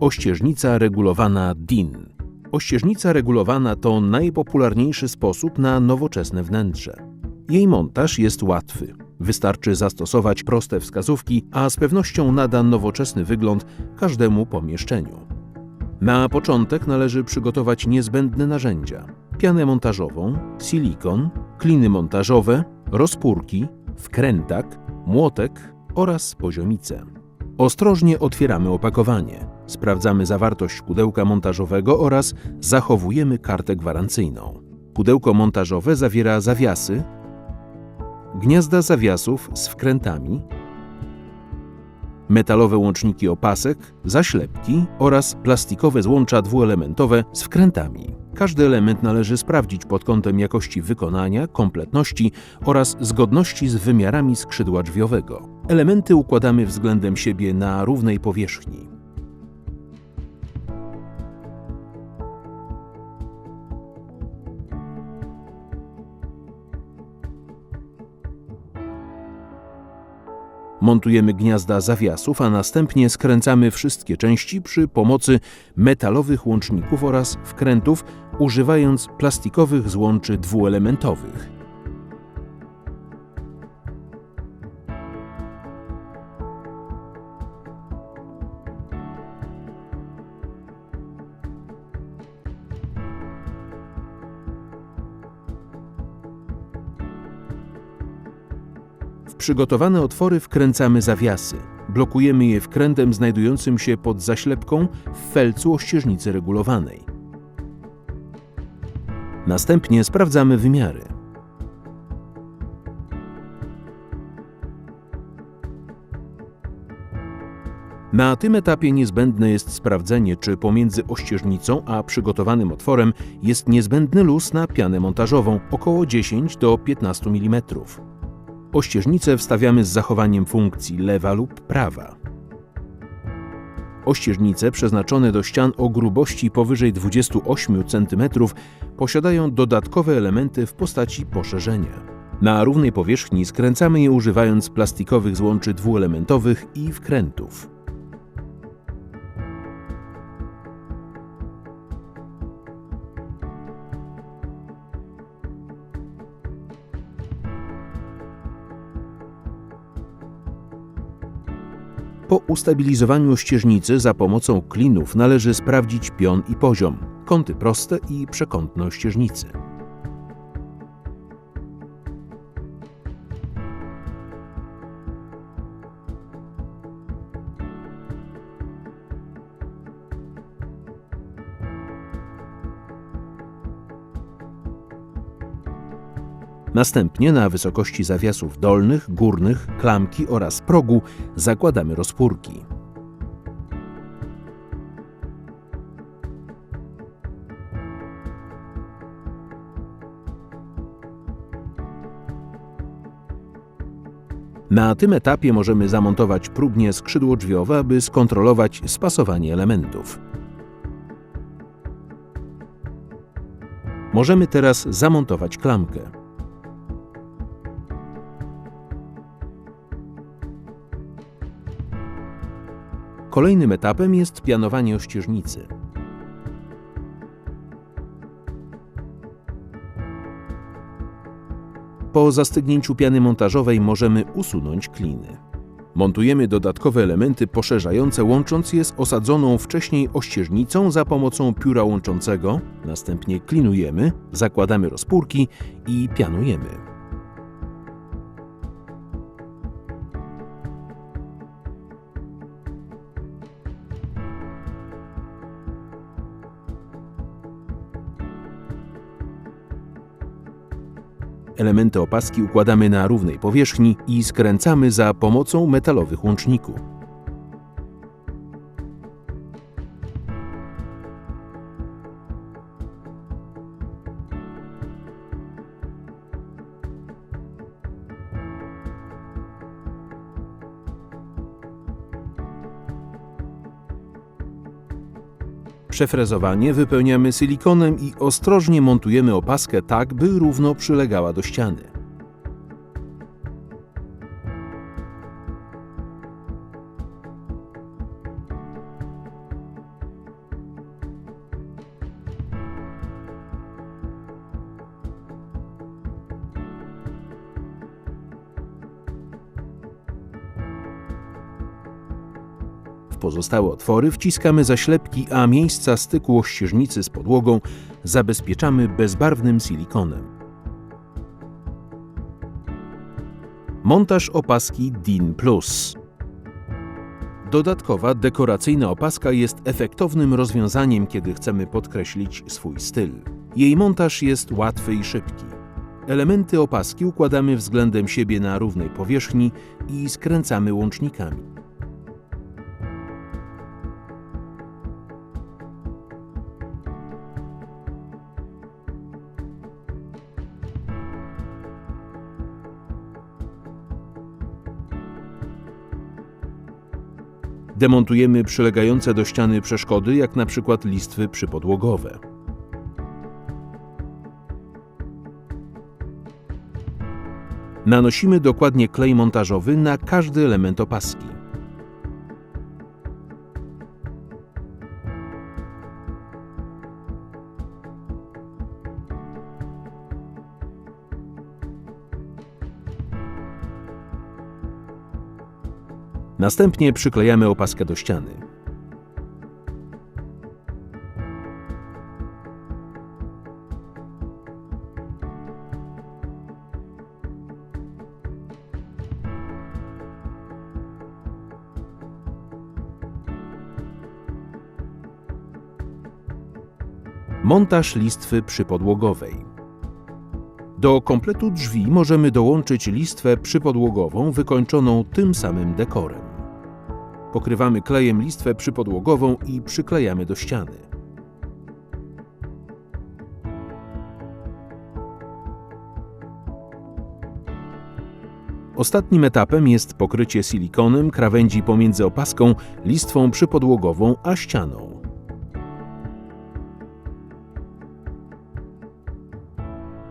Ościeżnica regulowana DIN. Ościeżnica regulowana to najpopularniejszy sposób na nowoczesne wnętrze. Jej montaż jest łatwy. Wystarczy zastosować proste wskazówki, a z pewnością nada nowoczesny wygląd każdemu pomieszczeniu. Na początek należy przygotować niezbędne narzędzia: pianę montażową, silikon, kliny montażowe, rozpórki, wkrętak, młotek oraz poziomicę. Ostrożnie otwieramy opakowanie, sprawdzamy zawartość pudełka montażowego oraz zachowujemy kartę gwarancyjną. Pudełko montażowe zawiera zawiasy, gniazda zawiasów z wkrętami, metalowe łączniki opasek, zaślepki oraz plastikowe złącza dwuelementowe z wkrętami. Każdy element należy sprawdzić pod kątem jakości wykonania, kompletności oraz zgodności z wymiarami skrzydła drzwiowego. Elementy układamy względem siebie na równej powierzchni. Montujemy gniazda zawiasów, a następnie skręcamy wszystkie części przy pomocy metalowych łączników oraz wkrętów, używając plastikowych złączy dwuelementowych. W przygotowane otwory wkręcamy zawiasy. Blokujemy je wkrętem znajdującym się pod zaślepką w felcu ościeżnicy regulowanej. Następnie sprawdzamy wymiary. Na tym etapie niezbędne jest sprawdzenie, czy pomiędzy ościeżnicą a przygotowanym otworem jest niezbędny luz na pianę montażową około 10 do 15 mm. Ościeżnicę wstawiamy z zachowaniem funkcji lewa lub prawa. Ościeżnice przeznaczone do ścian o grubości powyżej 28 cm posiadają dodatkowe elementy w postaci poszerzenia. Na równej powierzchni skręcamy je używając plastikowych złączy dwuelementowych i wkrętów. Po ustabilizowaniu ścieżnicy za pomocą klinów należy sprawdzić pion i poziom, kąty proste i przekątne ścieżnicy. Następnie na wysokości zawiasów dolnych, górnych, klamki oraz progu zakładamy rozpórki. Na tym etapie możemy zamontować próbnie skrzydło drzwiowe, aby skontrolować spasowanie elementów. Możemy teraz zamontować klamkę. Kolejnym etapem jest pianowanie ościeżnicy. Po zastygnięciu piany montażowej możemy usunąć kliny. Montujemy dodatkowe elementy poszerzające łącząc je z osadzoną wcześniej ościeżnicą za pomocą pióra łączącego, następnie klinujemy, zakładamy rozpórki i pianujemy. Elementy opaski układamy na równej powierzchni i skręcamy za pomocą metalowych łączników. Przefrezowanie wypełniamy silikonem i ostrożnie montujemy opaskę tak, by równo przylegała do ściany. Pozostałe otwory wciskamy zaślepki, a miejsca styku ościeżnicy z podłogą zabezpieczamy bezbarwnym silikonem. Montaż opaski DIN Plus. Dodatkowa dekoracyjna opaska jest efektownym rozwiązaniem, kiedy chcemy podkreślić swój styl. Jej montaż jest łatwy i szybki. Elementy opaski układamy względem siebie na równej powierzchni i skręcamy łącznikami. Demontujemy przylegające do ściany przeszkody, jak na przykład listwy przypodłogowe. Nanosimy dokładnie klej montażowy na każdy element opaski. Następnie przyklejamy opaskę do ściany. Montaż listwy przypodłogowej. Do kompletu drzwi możemy dołączyć listwę przypodłogową wykończoną tym samym dekorem. Pokrywamy klejem listwę przypodłogową i przyklejamy do ściany. Ostatnim etapem jest pokrycie silikonem krawędzi pomiędzy opaską, listwą przypodłogową a ścianą.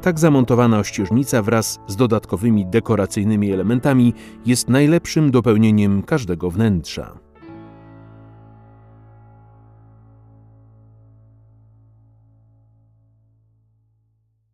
Tak zamontowana ościeżnica wraz z dodatkowymi dekoracyjnymi elementami jest najlepszym dopełnieniem każdego wnętrza.